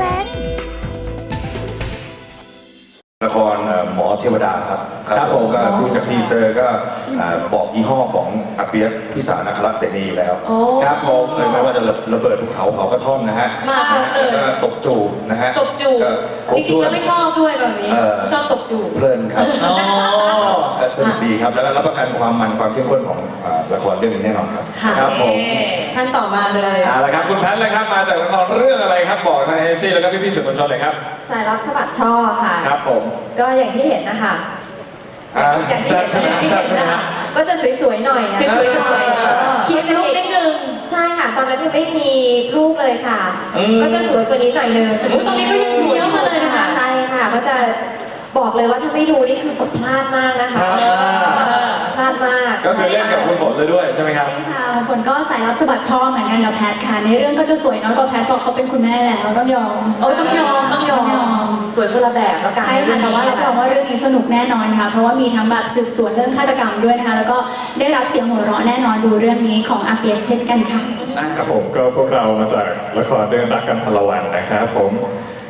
ว้นละครเอ่อหมอเทวดาครับครับผมก็ดูจากทีเซอร์ก็อ่าบอกยี่ห้อของอาเปียกพิสารอัครเสนีแล้วโอ้ ครับผมเลยไม่ว่าจะระเบิดภูเขาเผากระท่อมนะฮะมาครบเลยแล้วก็ตบจูบนะฮะตบจูบ ก็ ครจบริงๆถ้วก็นไม่ชอบด้วยแบบนี้ เออ ชอบตบจูบ เพลินครับอ๋อก็สนุกดีครับ แล้วก็รับประกันความมันความเข้มข้นของอ่าละครเรื่องนี้แน่นอนครับ ค่ะครับผม ท่านต่อมาเลย เอาละครับคุณแพทย์เลยครับมาจากละครเรื่องอะไรครับบอกทางเอซี่แล้วก็พี่ๆสื่อมวลชนเลยครับสายรับสะบัดช่อค่ะ ครับผมก็อย่างที่เห็นนะคะอ่าอย่างที่แซ่บใช่ไหมแซ่บใช่ไหมฮะ ก็จะสวยๆหน่อยนะสวยๆหน่อย คิดเขียนจะรูปเห็นินดนึงใช่ค่ะ ตอนนั้นยังไม่มีลูกเลยค่ะ อืม ก็จะสวยกว่านี้หน่อยนึงโอ้ยตอนนี้ก็ยังสวยอยู่เลยนะคะ ใช่ค่ะ ก็จะบอกเลยว่าถ้าไม่ดูนี่คือพลาดมากนะคะอ่า พลาดมากก็คือเล่นกับคุณฝนเลยด้วยใช่ไหมครับ ใช่ค่ะบางคนก็สายรับสะบัดช่อเหมือนกันกับแพทค่ะ ในเรื่องก็จะสวยน้อยกว่าแพทเพราะเขาเป็นคุณแม่แล้วต้องยอม โอ้ยต้องยอมต้องยอมสวยคนละแบบแล้วกันใช่ค่ะแต่ว่ารับรองว่าเรื่องนี้สนุกแน่นอนค่ะ เพราะว่ามีทั้งแบบสืบสวนเรื่องฆาตกรรมด้วยนะคะ แล้วก็ได้รับเสียงหัวเราะแน่นอนดูเรื่องนี้ของอาเปียกเช่นกันค่ะ ครับผมก็พวกเรามาจากละครเรื่องรักกันพลวันนะครับผม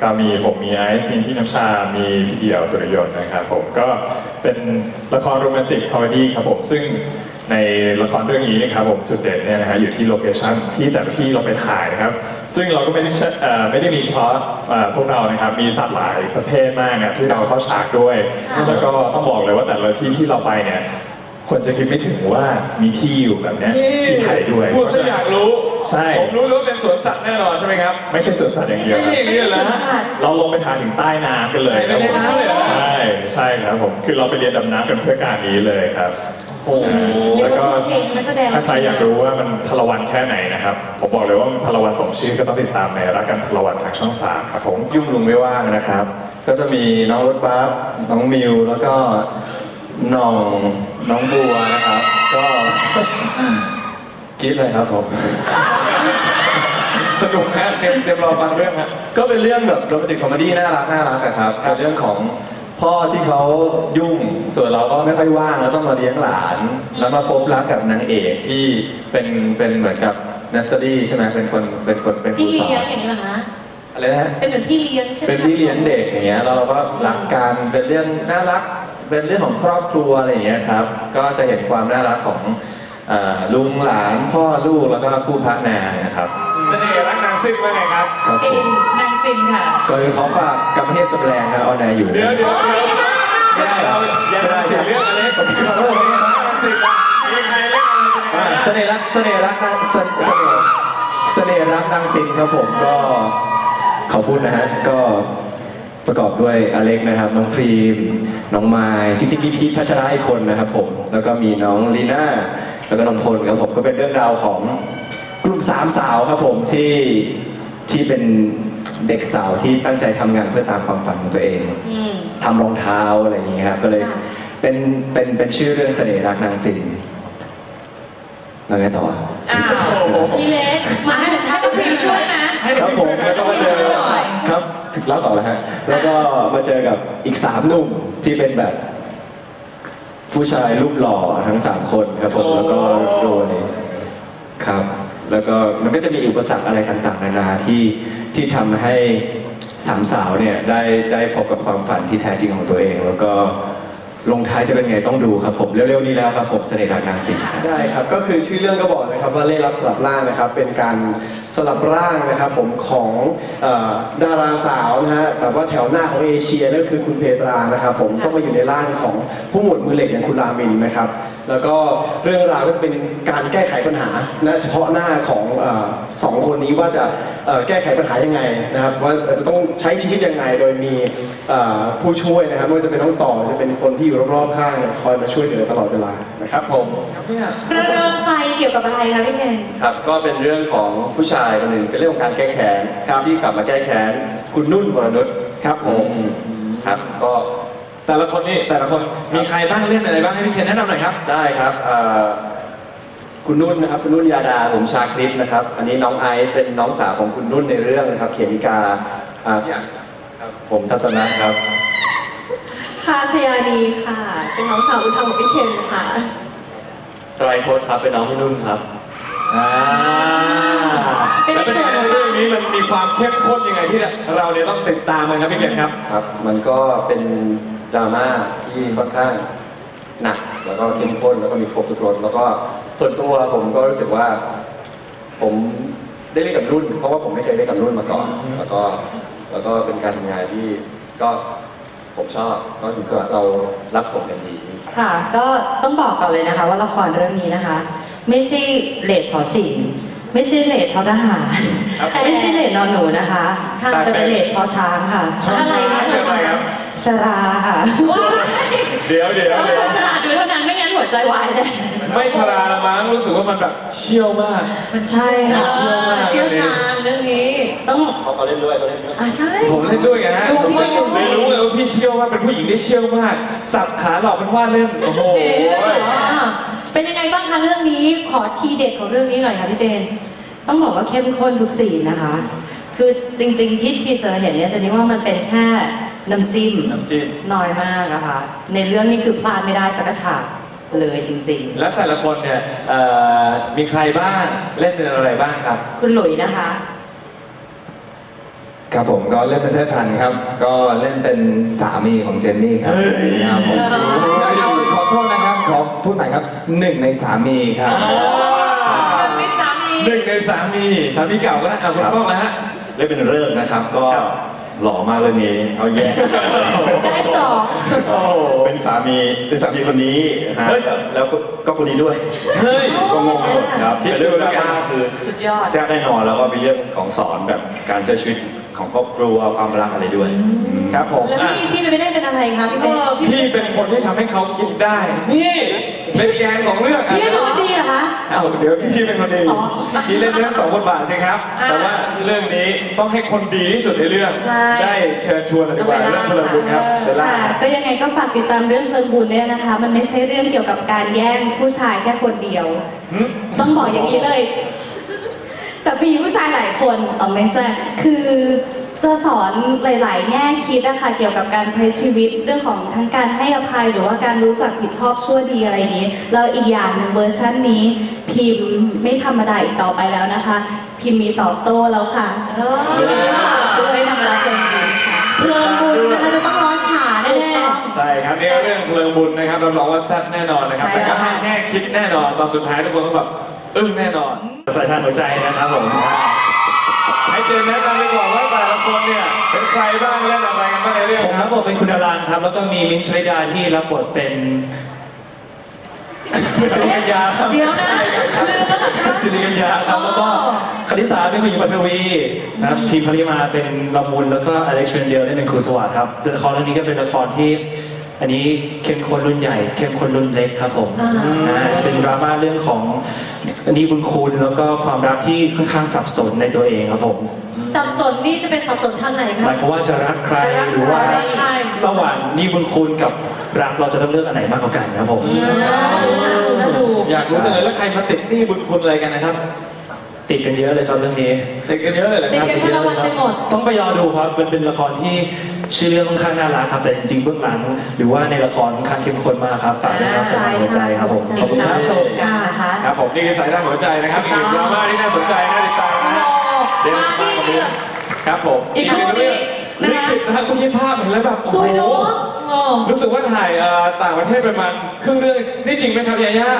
ก็มีผมมีไอซ์มีพี่น้ำชา มีพี่เดี่ยวสุริยนต์นะครับผมก็เป็นละครโรแมนติกคอมเมดี้ครับผมซึ่งในละครเรื่องนี้นะครับผมจุดเด่นเนี่ยนะฮะอยู่ที่โลเคชั่นที่แต่ละที่เราไปถ่ายนะครับ ซึ่งเราก็ไม่ได้เอ่อไม่ได้มีเฉพาะเอ่อพวกเรานะครับมีสัตว์หลายประเภทมากนะที่เราเข้าฉากด้วย แล้วก็ต้องบอกเลยว่าแต่ละที่ที่เราไปเนี่ย คนจะคิดไม่ถึงว่ามีที่อยู่แบบเนี้ยที่ไทยด้วย พูดซะอยากรู้ ใช่ ผมรู้เลยว่าเป็นสวนสัตว์แน่นอนใช่ไหมครับไม่ใช่สวนสัตว์อย่างเดียวใช่อย่างนี้เหรอฮะ เราลงไปทานถึงใต้น้ำกันเลยไปในน้ำเลยเหรอ ใช่ใช่ครับผมคือเราไปเรียนดำน้ำกันเพื่อการนี้เลยครับโอ้โหเรียแล้กวว่าก็ทุ่มเทนักแสดง ถ้าใครอยากรู้ว่ามันพลวันแค่ไหนนะครับผมบอกเลยว่ามันพลวันสมชื่อก็ต้องติดตามในรักกันพลวันทางช่องสามครับผมยุ่งลุงไม่ว่างนะครับ ก็จะมีน้องรถบัสน้องมิวแล้วก็น้อง น้องบัวนะครับ ก็กรีดเลยครับผม สนุกฮะเตรียมเตรียมรอฟังเรื่องฮะ ก็เป็นเรื่องแบบโรแมนติกคอมเมดี้น่ารักน่ารักอะครับเป็นเรื่องของพ่อที่เขายุ่ง ส่วนเราก็ไม่ค่อยว่างแล้วต้องมาเลี้ยงหลาน แล้วมาพบรักกับนางเอกที่เป็นเป็นเหมือนกับนัสซ r รี่ใช่ไหมเป็นคนเป็นคนเป็นพี่ผู้สอเลี้ยงนอย่างนี้เหรอคะ อะไรนะฮะ เป็นเหมือนพี่เลี้ยงใช่ไหมเป็นพี่เลี้ยงเด็กอย่างเงี้ยแล้วเราก็รักกันเป็นเรื่องน่ารัก เป็นเรื่องของครอบครัวอะไรอย่างเงี้ยครับ ก็จะเห็นความน่ารักของเอ่อลุงหลานพ่อลูกแล้วก็คู่พระนางนะครับเสน่ห์รักนางซิ่งว่าไงครับ ครับผซินมนางซินค่ะก่อนอื่นขอฝากกรรมเทพจำแรงนะออนแอร์อยู่ เดี๋ยวเดี๋ยวเดี๋ยวอย่าเราอย่าทำเสียเรื่องอะไรผมขอโทษนะนางซิ่งอะมีใครเล่นอะไรเป็นยังไงอ่าเสน่ห์รักเสน่ห์รักนางเสเสน่ห์เสน่ห์รักนางสินครับผมก็ขอพูดนะฮะก็ ประกอบด้วยอเล็กนะครับ น้องพรีม น้องไมล์จริงๆมีพีทพัชระอีกคนนะครับผม แล้วก็มีน้องลีน่า แล้วก็น้องพลครับผม ก็เป็นเรื่องราวของกลุ่มสามสาวครับผมที่ที่เป็นเด็กสาวที่ตั้งใจทำงานเพื่อตามความฝันของตัวเอง อืม ทำรองเท้าอะไรอย่างเงี้ยครับก็เลยค่ะ เป็นเป็นเป็นชื่อเรื่องเสน่ห์รักนางสินแล้วไงต่ออ้าว พี่เล็กมาให้ถ้าต้องพิมช่วยนะ ครับผมแล้วก็มาเจอ เล่าต่อแล้วฮะ แล้วก็มาเจอกับอีกสามหนุ่มที่เป็นแบบ ผู้ชายรูปหล่อทั้งสามคนครับผมแล้วก็โดยครับ แล้วก็มันก็จะมีอุปสรรคอะไรต่างๆ นานาที่ที่ทำให้สามสาวเนี่ยได้ได้พบกับความฝันที่แท้จริงของตัวเอง แล้วก็ ลงท้ายจะเป็นไงต้องดูครับผม เร็วๆนี้แล้วครับผมเสน่ห์รักนางสิงห์ได้ครับ ก็คือชื่อเรื่องก็บอกนะครับว่าเล่รับสลับร่างนะครับ เป็นการสลับร่างนะครับผมของเอ่อดาราสาวนะฮะแต่ว่าแถวหน้าของเอเชียนั่นคือคุณเพตรานะครับผมต้องมาอยู่ในร่างของผู้หมวดมือเหล็กอย่างคุณรามินนะครับ แล้วก็เรื่องราวก็จะเป็นการแก้ไขปัญหานะเฉพาะหน้าของเออสองคนนี้ว่าจะเอ่อแก้ไขปัญหายังไงนะครับว่าจะต้องใช้ชีวิตยังไงโดยมีเอ่อผู้ช่วยนะครับไม่ว่าจะเป็นน้องต่อจะเป็นคนที่อยู่รอบๆข้างเนี่ยคอยมาช่วยเหลือตลอดเวลานะครับผมครับเนี่ยประเริงไฟเกี่ยวกับอะไรคะพี่เคนครับก็เป็นเรื่องของผู้ชายคนหนึ่งเป็นเรื่องของการแก้แค้นครับที่กลับมาแก้แค้นคุณนุ่นวรนุชครับผมครับก็ แต่ละคนนี่แต่ละคนมีใครบ้างเล่นอะไรบ้างให้พี่เคนแนะนำหน่อยครับ ได้ครับเอ่อคุณนุ่นนะครับ คุณนุ่นยาดา ผมชาคริสนะครับ อันนี้น้องไอซ์เป็นน้องสาวของคุณนุ่นในเรื่องนะครับ เขมิกาอ่าพี่อะครับผมทัศนะครับ ค่ะชยานีค่ะ เป็นน้องสาวอุทธรของพี่เคนค่ะ ไตรโพสครับ เป็นน้องพี่นุ่นครับ อ่าเป็นในส่วนของ เรื่องนี้มันมีความเข้มข้นยังไงที่เราเนี่ยต้องติดตามมันครับพี่เกศครับ ครับ มันก็เป็น ดราม่าที่ค่อนข้างหนักแล้วก็เข้มข้นแล้วก็มีครบทุกรสแล้วก็ส่วนตัวผมก็รู้สึกว่า ผมได้เล่นกับรุ่น เพราะว่าผมไม่เคยเล่นกับรุ่นมาก่อน แล้วก็แล้วก็เป็นการทำงานที่ก็ผมชอบก็ถือว่าเรารับส่งกันดีค่ะ ก็ต้องบอกก่อนเลยนะคะ ว่าละครเรื่องนี้นะคะ ไม่ใช่เลดชอชิงไม่ใช่เลดทอทหารครับไม่ใช่เลดนอนหนูนะคะค่ะแต่เป็นเลดชอช้างค่ะอะไรนะอะไรครับ ชราค่ะเดี๋ยวเดี๋ยวต้องเดี๋ยวคนฉลาดดูเท่านั้นไม่งั้นหัวใจวายแน่ไม่ชราละมั้งรู้สึกว่ามันแบบเชี่ยวมาก มันใช่ค่ะเชี่ยวมากเชี่ยวชาญเรื่องนี้ ต้องเขาเขาเล่นด้วยเขาเล่นด้วยอ่าใช่ ผมเล่นด้วยไงฮะดูผมพี่เลยดูสิรู้เลยว่าพี่เชี่ยวมากเป็นผู้หญิงที่เชี่ยวมาก สับขาหลอกเป็นว่าเล่นโอ้โหเป็นยังไงบ้างคะเรื่องนี้ขอทีเด็ดของเรื่องนี้หน่อยค่ะพี่เจน ต้องบอกว่าเข้มข้นทุกสีนนะคะ คือจริงๆที่ทีเซอร์เห็นเนี่ยเจะนี่ว่ามันเป็นแค่ น้ำจิ้มน้ำจิ้มน้อยมากนะคะในเรื่องนี้คือพลาดไม่ได้สักฉากเลยจริง และแต่ละคนเนี่ยเอ่อมีใครบ้างเล่นเป็นอะไรบ้างครับ ๆ คุณหลุยนะคะ ครับผมก็เล่นเป็นเทิดทันครับ ก็เล่นเป็นสามีของเจนนี่ครับครับผมขอโทษนะครับขอพูดใหม่ครับหนึ่งในสามีครับไม่สามี หนึ่งในสามี สามีเก่าก็ได้เอาคุณป้องนะฮะ เล่นเป็นเริ่มนะครับ ก็ หล่อมากเรื่องนี้เขาแย่ได้สอง โอ้โหเป็นสามีเป็นสามีคนนี้นะฮะเฮ้ย แล้วก็คนนี้ด้วยเฮ้ย ก็งงไปหมดครับคิดเป็นเรื่องดูดแล้ราวกันม่าคือสุดยอด แซ่บแน่นอนแล้วก็มีเรื่องของสอนแบบการใช้ชีวิต ของครอบครัวความรักอะไรด้วย ครับผมแล้วอะพี่พี่ไม่ได้เป็นอะไรคะพี่เบนพี่เป็นคนที่ทำให้เขาคิดได้ นี่เป็นแกนของเรื่องพี่เป็นคนดีเหรอคะเอาเดี๋ยวพี่เป็นคนดีพี่เล่นทั้งสองบทบาทใช่ครับ แต่ว่าเรื่องนี้ต้องให้คนดีที่สุดในเรื่องใช่ได้เชิญชวนหน่อยดีกว่าเรื่องพลบุญครับเบลล่าค่ะก็ยังไงก็ฝากติดตามเรื่องเพลิงบุญด้วยนะคะ มันไม่ใช่เรื่องเกี่ยวกับการแย่งผู้ชายแค่คนเดียวหึต้องบอกอย่างนี้เลย แต่มีผู้ชายหลายคนเออไม่ใช่คือจะสอนหลาย ๆ แง่คิดนะคะเกี่ยวกับการใช้ชีวิตเรื่องของทั้งการให้อภัยหรือว่าการรู้จักผิดชอบชั่วดีอะไรอย่างนี้แล้วอีกอย่างหนึ่งเวอร์ชันนี้พิมพ์ไม่ธรรมดาอีกต่อไปแล้วนะคะ พิมพ์มีตอบโต้แล้วค่ะด้วยทำรับเพลิงบุญค่ะเพลิงบุญนะคะจะต้องร้อนฉาแน่ๆใช่ครับนี่เรื่องเพลิงบุญนะครับรับรองว่าแซ่บแน่นอนนะครับใช่แต่ก็แล้วให้แน่คิดแน่นอนตอนสุดท้ายทุกคนต้องแบบ อึ้งแน่นอนใส่ทางหัวใจนะครับผมให้เจนแนะนำไปก่อนว่าแต่ละคนเนี่ยเป็นใครบ้างเล่นอะไรกันบ้างในเรื่องผมครัรับบทเป็นคุณดารานครับ แล้วก็มีมิ้นท์ชลิดาที่รับบทเป็นสิริกัญญาครับเดี๋ยวนะสิริกัญญาครับแล้วก็คณิสาเป็นคุณหญิงปัทวีนะครับพิมพริมาเป็นละมุนแล้วก็อเล็กซ์เรนเดียลได้เป็นครูสวัสดิ์ครับละครเรื่องนี้ก็เป็นละครที่ อันนี้เข้มข้นรุ่นใหญ่เข้มข้นรุ่นเล็กครับผมอ่า อ่าจะเป็นดราม่าเรื่องของอันนี้บุญคุณแล้วก็ความรักที่ค่อนข้างสับสนในตัวเองครับผมสับสนนี่จะเป็นสับสนทางไหนหคะ มายความว่าจะรักใครจะรักหรือว่าใคร ระหว่างนี่บุญคุณกับรักเราจะต้องเลือกอันไหนมากกว่ากันครับผมน่าดูอยากรู้จังเลยแล้วใครมาติดหนี้บุญคุณอะไรกันนะครับ ติดกันเยอะเลยครับเรื่องนี้ ติดกันเยอะเลยเหรอติคดรับกันพละวันไปหมด ต้องไปรอดูครับ มันเป็นละครที่ชื่อเรื่องค่อนข้างน่ารักครับ แต่จริงๆเบื้องหลัง หรือว่าในละครค่อนข้างเข้มข้นมากครับฝากด้วยครับสายหัวใจครับผม ขอบคุณครับชมกันนะคะครับผมนี่คือสายด้านหัวใจนะครับอีกหนึ่งดราม่าที่น่าสนใจน่าติดตามนะฮะเจมส์มากับเรื่องครับผมอีกหนึ่งเรื่องคู่นี้ลินะคะขิตนะครับเมื่อกี้ภาพเห็นแล้วแบบโอ้สโหวยเนอะโอ้รู้สึกว่าถ่ายเอ่อต่างประเทศประมาณครึ่งเรื่องนี่จริงไหมครับยาย่า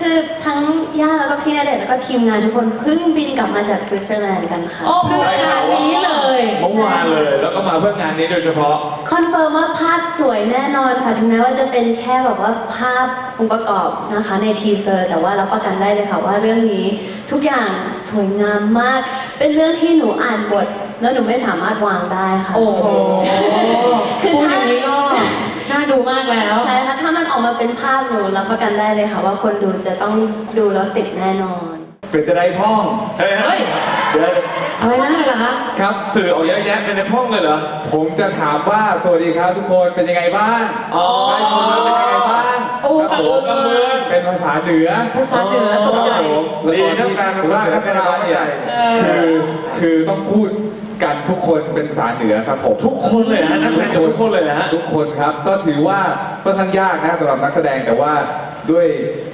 คือทั้งย่าแล้วก็พี่ณเดชน์แล้วก็ทีมงานทุกคนเพิ่งบินกลับมาจากสวิตเซอร์แลนด์กันค่ะ โอ้เพื่องานนี้เลยเมื่อวานเลยแล้วก็มาเพื่องานนี้โดยเฉพาะ คอนเฟิร์มว่าภาพสวยแน่นอนค่ะถึงแม้ว่าจะเป็นแค่แบบว่าภาพองค์ประกอบนะคะในทีเซอร์ แต่ว่ารับประกันได้เลยค่ะว่าเรื่องนี้ทุกอย่างสวยงามมาก เป็นเรื่องที่หนูอ่านบท แล้วหนูไม่สามารถวางได้ค่ะโอ้โหคือพูดอถ้าย่างนี้ก็น่า ดูมากแล้ว ใช่ค่ะถ้ามันออกมาเป็นภาพหนูรับประกันได้เลยค่ะ ว่าคนดูจะต้องดูแล้วติดแน่นอน เป็นจะได้พ่องเฮ้ยเฮ้ยเดี๋ยวอะไรนะอะไรเหรอคะครับสื่อออกเยอะแยะเป็นในห้องเลยเหรอ ผมจะถามว่าสวัสดีครับทุกคนเป็นยังไงบ้างอ๋อได้ชมแล้วเป็นยังไงบ้างโอ้ครับผมกำเมืองเป็นภาษาเหนือภาษาเหนือตกใจครับผมดีนะการเป็นภาษาเหนือคณะเนี่ยเข้าใจคือคือต้องพูด กันทุกคนเป็นภาษาเหนือครับผมทุกคนเลยนะนักแสดงทุกคนเลยนะฮะทุกคนครับก็ถือว่าค่อนข้างยากนะสำหรับนักแสดงแต่ว่าด้วย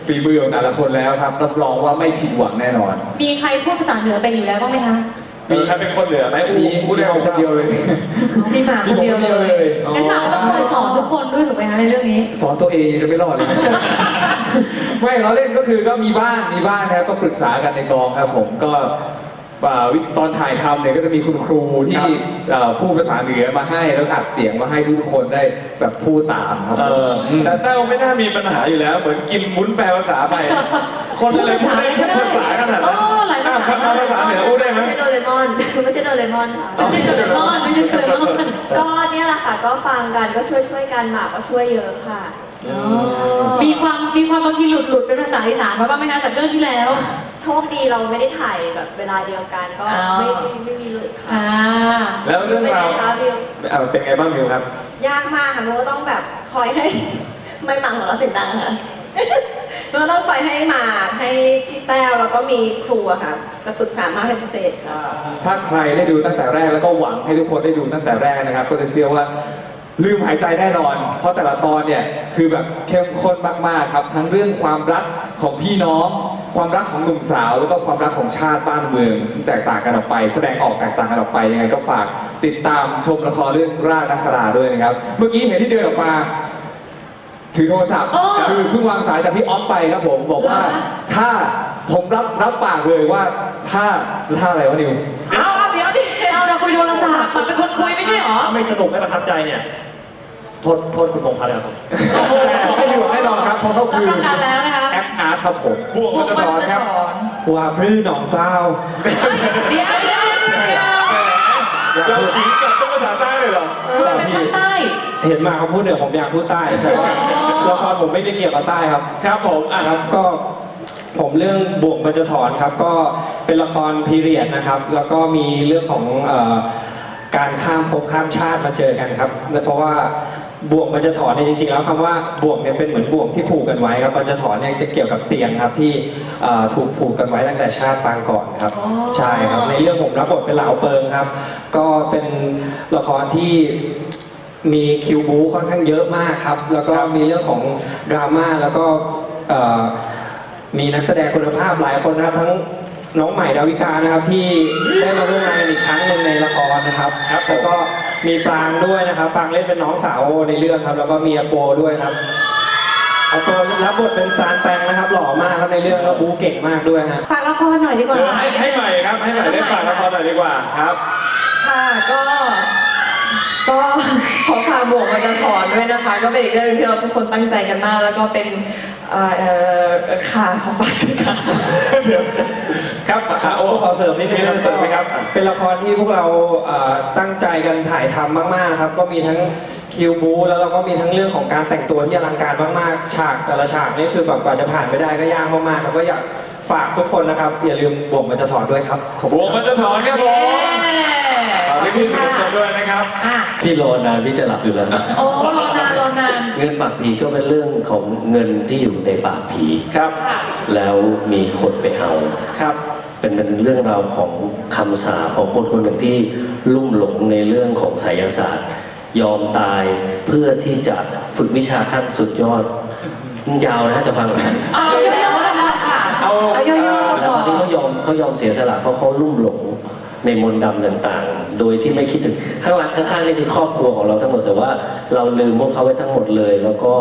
ฝีมือของแต่ละคนแล้วครับรับรองว่าไม่ผิดหวังแน่นอน มีใครพูดภาษาเหนือเป็นอยู่แล้วบ้างไหมคะมีใครเป็นคนเหลือไหมอู้มีอู้ได้มีผมคนเดียวเลยมีหมาคนเดียวมีผมคนเดียวเลเลยยงั้นหมาก็ต้องคอยสอนทุกคนด้วยถูกไหมคะในเรื่องนี้ สอนตัวเองจะไม่รอดเลยไม่เราเล่นก็คือก็มีบ้างมีบ้างนะครับก็ปรึกษากันในกองครับผมก็อ่าวิ ตอนถ่ายทำเนี่ยก็จะมีคุณครูที่เอ่อพูดภาษาเหนือมาให้แล้วอัดเสียงมาให้ทุกคนได้แบบพูดตามครับเออมแต่แต้วไม่น่ามีปัญหาอยู่แล้ว เหมือนกินวุ้นแปลภาษาไป คนอะไรพูดได้ทุกภาษาขนาดนั้นโอ้หลายภาษาอะมาภาษาเหนืออู้ได้ไหมไม่ใช่โดเรมอนไม่ใช่โดเรมอนค่ะไม่ใช่โดเรมอนไม่ใช่โดเรมอนก็เนี่ยแหละค่ะก็ฟังกันก็ช่วยช่วยๆกันหมากก็ช่วยเยอะค่ะมีความมีความบางทีหลุดหลุดเป็นภาษาอีสานมาบ้างไหมคะจากเรื่องที่แล้ว โชคดีเราไม่ได้ถ่ายแบบเวลาเดียวกันก็อ๋อไม่ไม่ไม่มีหลุดค่ะอ่า แล้วเรื่องราวเป็นไงคะบิวเอาเป็นไงบ้างมิวครับ ยากมากค่ะเพราะว่าต้องแบบคอยให้ ไม่หมังของเราเสียงดังค่ะ เราต้องคอยให้หมากให้พี่แต้วแล้วก็มีครูอะค่ะ จะปรึกษามากเป็นพิเศษค่ะ ถ้าใครได้ดูตั้งแต่แรกแล้วก็หวังให้ทุกคนได้ดูตั้งแต่แรกนะครับ ก็จะเชื่อว่าลืมหายใจแน่นอน เพราะแต่ละตอนเนี่ยคือแบบเข้มข้นมากๆครับ ทั้งเรื่องความรักของพี่น้อง ความรักของหนุ่มสาว แล้วก็ความรักของชาติบ้านเมือง ซึ่งแตกต่างกันออกไป แสดงออกแตกต่างกันออกไปยังไงก็ฝากติดตามชมละครเรื่องรากนักสราด้วยนะครับ เมื่อกี้เห็นที่เดินออกมา ถือโทรศัพท์โอ้คือเพิ่งวางสายจากพี่ออฟไปครับผมบอกว่าถ้าผมรับรับปากเลยว่าถ้าถ้าอะไรวะนิว เอาเดี๋ยวดิเอาเราคุยโทรศัพท์มันเป็นคนคุยไม่ใช่เหรอ ถ้าไม่สนุกไม่ประทับใจเนี่ย โทษโทษคุณพงษ์พัฒน์ครับ ไม่มีหวังแน่นอนครับเพราะเขารับคือประกันแล้วนะคะ แอปอาร์ตครับผมบวกมันจะถอนครับ ว่าพรื่หนองเศร้าเดี๋ยวเดี๋ยวเดี๋ยวเดี๋ยวเราขิงกับภาษาใต้เลยเหรอเราเป็นภาคใต้เห็นมาเขาพูดเหนือผมอยากพูดใต้แต่ว่าละครผมไม่ได้เกี่ยวกับใต้ครับครับผมอะครับก็ผมเรื่องบวกมันจะถอนครับก็เป็นละครพีเรียดนะครับ แล้วก็มีเรื่องของเออการข้ามภพข้ามชาติมาเจอกันครับเพราะว่า บวกมันจะถอนเนี่ยจริงๆแล้วคำว่าบวกเนี่ยเป็นเหมือนบวกที่ผูกกันไว้ครับมันจะถอนเนี่ยจะเกี่ยวกับเตียงครับที่เอ่อถูกผูกกันไว้ตั้งแต่ชาติปางก่อนครับใช่ครับในเรื่องผมรับบทเป็นเหลาเปิงครับ ก็เป็นละครที่มีคิวบูค่อนข้างเยอะมากครับ แล้วก็มีเรื่องของดราม่าแล้วก็เอ่อมีนักแสดงคุณภาพหลายคนนะครับทั้ง น้องใหม่ดาวิกานะครับที่ได้มาร่วมงานกันอีกครั้งหนึ่งในละครนะครับครับแล้วก็มีปรางด้วยนะครับปรางเล่นเป็นน้องสาวในเรื่องครับ แล้วก็มีอาโปด้วยครับอาโปรับบทเป็นซานแปงนะครับ หล่อมากครับในเรื่องแล้วบูเก่งมากด้วยฮะฝากละครหน่อยดีกว่าเออให้ให้ใหม่ครับให้ใหม่ได้ฝากละครหน่อยดีกว่าครับค่ะก็ก็ขอฝากบวกมาจะถอนด้วยนะคะ ก็เป็นอีกเรื่องหนึงที่เราทุกคนตั้งใจกันมาก แล้วก็เป็นเอ่อเอ่อเอ่อค่ะขอฝากด้วยค่ะเดี๋ยว ครับครับโอ้ขอเสริมนิดนึงมีอะไรเสริมไหมครับอะ เป็นละครที่พวกเราเอ่อตั้งใจกันถ่ายทำมาก ๆ ครับ ก็มีทั้งคิวบูแล้วเราก็มีทั้งเรื่องของการแต่งตัวที่อลังการมาก ๆ ฉากแต่ละฉากนี่คือแบบกว่าจะผ่านไปได้ก็ยากมาก ๆ ครับก็อยากฝากทุกคนนะครับ อย่าลืมบวกมันจะถอนด้วยครับขอบบคุณวกคมัรับนจะถอนครับผมฝากพี่ๆสื่อมวลชนด้วยนะครับ อะพี่รอนานพี่จะหลับอยู่แล้ว โอ้รอนานรอนาน เงินปากผีก็เป็นเรื่องของเงินที่อยู่ในปากผี ครับ แล้วมีคนไปเอา ครับ เป็นเป็นเรื่องราวของคำสาของคนคนหนึ่งที่ลุ่มหลงในเรื่องของไสยศาสตร์ ยอมตายเพื่อที่จะฝึกวิชาขั้นสุดยอดยาวนะจะฟังไหมเอาเยอะๆนะคะเอาเอาย่อๆแล้วตอนนี้เขายอมเขายอมเสียสละเพราะเขาลุ่มหลงในมนต์ดำต่างๆ โดยที่ไม่คิดถึงข้างหลังข้างๆนี่คือครอบครัวของเราทั้งหมดแต่ว่าเราลืมพวกเขาไว้ทั้งหมดเลย แล้วก็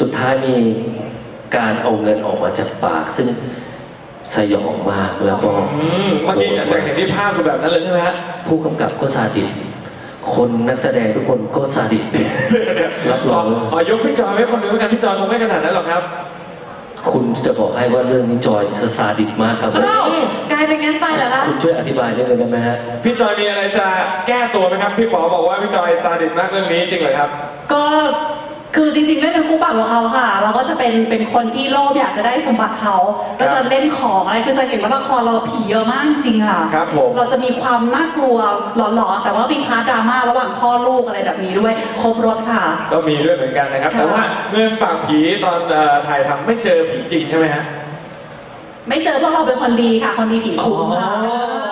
สุดท้ายมีการเอาเงินออกมาจากปาก ซึ่ง สยองมากแล้วก็อืมเมื่อกี้อาจารย์เห็นที่ภาพคือแบบนั้นเลยใช่ไหมฮะ ผู้กำกับก็ซาดิสคนนักแสดงทุกคนก็ซาดิส รับรขอองขอยกพี่จอยไว้คนหนึ่งแล้วกันพี่จอยคงไม่ขนาดนั้นหรอกครับ คุณจะบอกให้ว่าเรื่องนี้จอยซาดิสมากครับผมอ้าว กลายเป็นงั้นไปเหรอคะคุณช่วยอธิบายได้เลยได้ไหมฮะ พี่จอยมีอะไรจะแก้ตัวไหมครับ พี่ป๋อบอกว่าพี่จอยซาดิสมากเรื่องนี้จริงเหรอครับ ก็ คือจริงๆเล่นเป็นคู่ปรับของเขาค่ะ เราก็จะเป็นเป็นคนที่โลภอยากจะได้สมบัติเขาก็จะเล่นของอะไรคือจะเห็นว่าละครเราผีเยอะมากจริงๆค่ะครับผมเราจะมีความน่ากลัวหลอนๆแต่ว่ามีพาร์ทดราม่าระหว่างพ่อลูกอะไรแบบนี้ด้วยครบรถค่ะ ก็มีด้วยเหมือนกันนะครับค่ะแต่ว่าเงินปากผีตอนเอ่อถ่ายทำไม่เจอผีจริงใช่ไหมฮะไม่เจอพวกเราเป็นคนดีค่ะ คนดีผีคุ้มค่ะอ๋อ